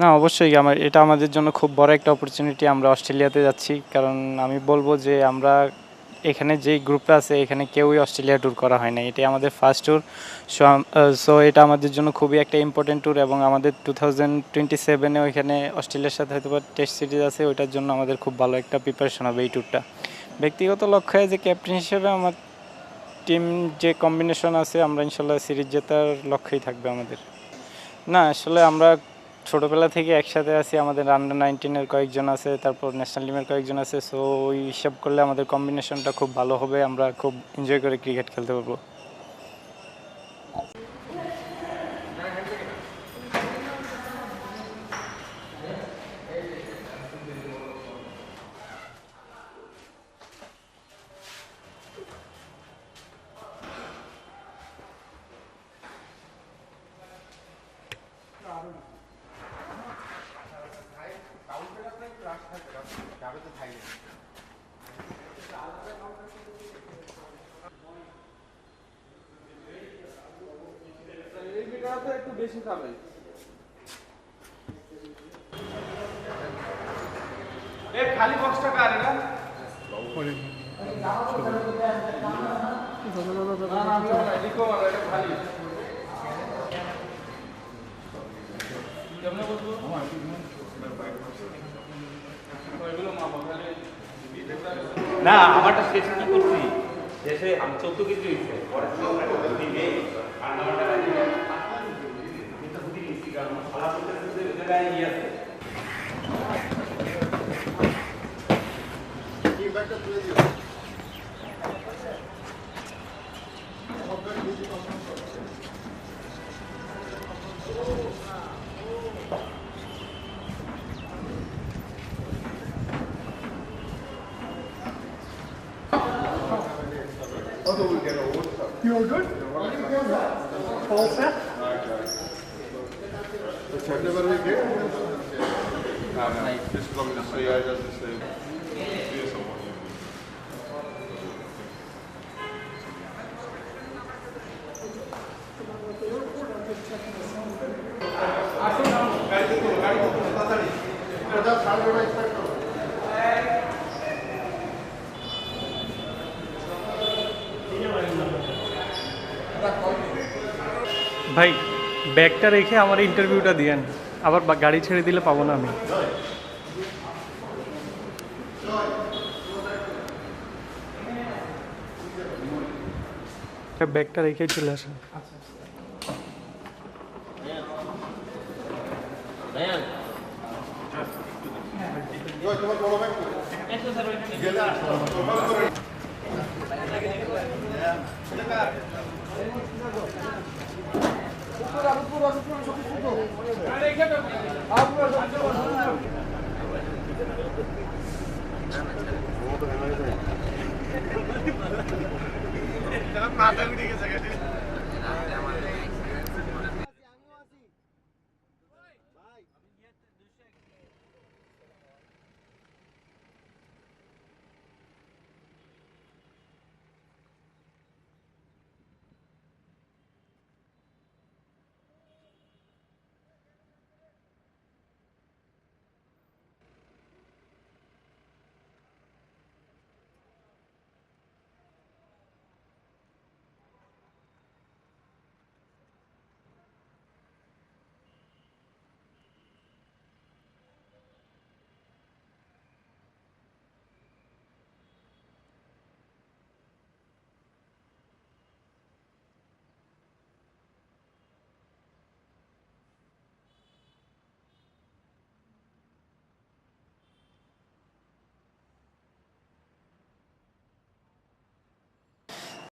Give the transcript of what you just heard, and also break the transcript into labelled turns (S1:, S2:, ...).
S1: না, অবশ্যই আমার, এটা আমাদের জন্য খুব বড় একটা অপরচুনিটি আমরা অস্ট্রেলিয়াতে যাচ্ছি। কারণ আমি বলব যে আমরা এখানে যেই গ্রুপটা আছে, এখানে কেউই অস্ট্রেলিয়া ট্যুর করা হয় না এটাই আমাদের ফার্স্ট ট্যুর সো এটা আমাদের জন্য খুবই একটা ইম্পর্টেন্ট ট্যুর এবং আমাদের টু থাউজেন্ড টোয়েন্টি সেভেনে ওইখানে অস্ট্রেলিয়ার সাথে হয়তো টেস্ট সিরিজ আছে, ওইটার জন্য আমাদের খুব ভালো একটা প্রিপারেশন হবে এই ট্যুরটা ব্যক্তিগত লক্ষ্য যে ক্যাপ্টেন হিসেবে আমার টিম যে কম্বিনেশন আছে, আমরা ইনশাল্লাহ সিরিজ জেতার লক্ষ্যেই থাকবে আমাদের। না, আসলে আমরা ছোটোবেলা থেকে একসাথে আছি, আমাদের আন্ডার নাইনটিনের কয়েকজন আছে, তারপর ন্যাশনাল টিমের কয়েকজন আছে সো ওই হিসাব করলে আমাদের কম্বিনেশনটা খুব ভালো হবে, আমরা খুব এনজয় করে ক্রিকেট খেলতে পারব।
S2: এই বেশি খাবে। খালি বক্সটা কার এটা? না,
S3: আমারটা শেষ কি করছি? শেষে আমি চোদ্দ কেজি হয়েছে পরে
S4: You're good? All set?
S5: This have never we get. Uh, this from this way, I just say.
S4: भाई ব্যাগটা রেখে আমার ইন্টারভিউটা দিয়েন। আবার গাড়ি ছেড়ে দিলে পাবো না আমি। ব্যাগটা রেখেই চলে আসেন।
S2: মাথা উঠে গেছে